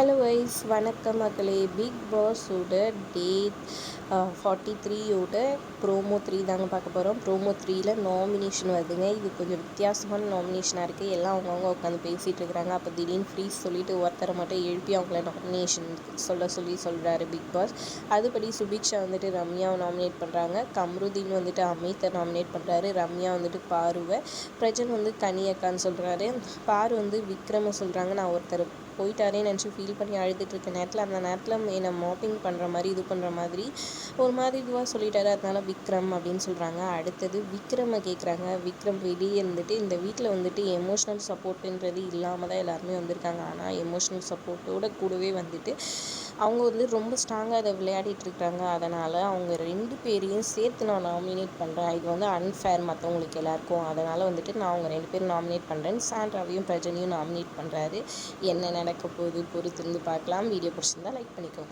Hello wise வணக்கம் மக்களே. Big பாஸோட டே ஃபார்ட்டி த்ரீயோட ப்ரோமோ த்ரீ தாங்க பார்க்க போகிறோம் ப்ரோமோ த்ரீயில் நாமினேஷன் வருதுங்க. இது கொஞ்சம் வித்தியாசமான நாமினேஷனாக இருக்குது எல்லாம் அவங்கவுங்க உட்காந்து பேசிகிட்டு இருக்கிறாங்க அப்போ திடீர்னு ஃப்ரீஸ் சொல்லிட்டு ஒருத்தரை மட்டும் எழுப்பி அவங்கள நாமினேஷன் சொல்ல சொல்லி சொல்கிறாரு பிக் பாஸ் அதுபடி சுபிக்ஷா வந்துட்டு ரம்யாவை நாமினேட் பண்ணுறாங்க கம்ருதீன் வந்துட்டு அமித்தை நாமினேட் பண்ணுறாரு ரம்யா வந்துட்டு பாருவை. பிரஜன் வந்து கனியக்கான்னு சொல்கிறாரு பாரு வந்து விக்ரமை சொல்கிறாங்க நான் ஒருத்தர் போயிட்டாரே நினச்சி ஃபீல் பண்ணி அழுதுட்டு இருக்க நேரத்தில் அந்த நேரத்தில் என்னை மாப்பிங் பண்ணுற மாதிரி இது பண்ணுற மாதிரி ஒரு மாதிரி இதுவாக சொல்லிட்டாரு. அதனால விக்ரம் அப்படின்னு சொல்கிறாங்க அடுத்தது விக்ரமை கேட்குறாங்க விக்ரம் வெளியே இருந்துட்டு இந்த வீட்டில் வந்துட்டு எமோஷ்னல் சப்போர்ட்டுன்றது இல்லாமல் தான் எல்லாருமே வந்திருக்காங்க. ஆனால் எமோஷ்னல் சப்போர்ட்டோட கூடவே வந்துட்டு அவங்க வந்து ரொம்ப ஸ்ட்ராங்காக அதை விளையாடிட்டு இருக்கிறாங்க அதனால் அவங்க ரெண்டு பேரையும் சேர்த்து நான் நாமினேட் பண்ணுறேன் இது வந்து அன்ஃபேர் மற்றவங்களுக்கு எல்லாருக்கும். அதனால் வந்துட்டு நான் அவங்க ரெண்டு பேரும் நாமினேட் பண்ணுறேன் சாண்ட்ராவையும் பிரஜனையும் நாமினேட் பண்ணுறாரு என்ன நடக்க போகுது பொறுத்திருந்து பார்க்கலாம். வீடியோ பிடிச்சிருந்தா லைக் பண்ணிக்கோங்க.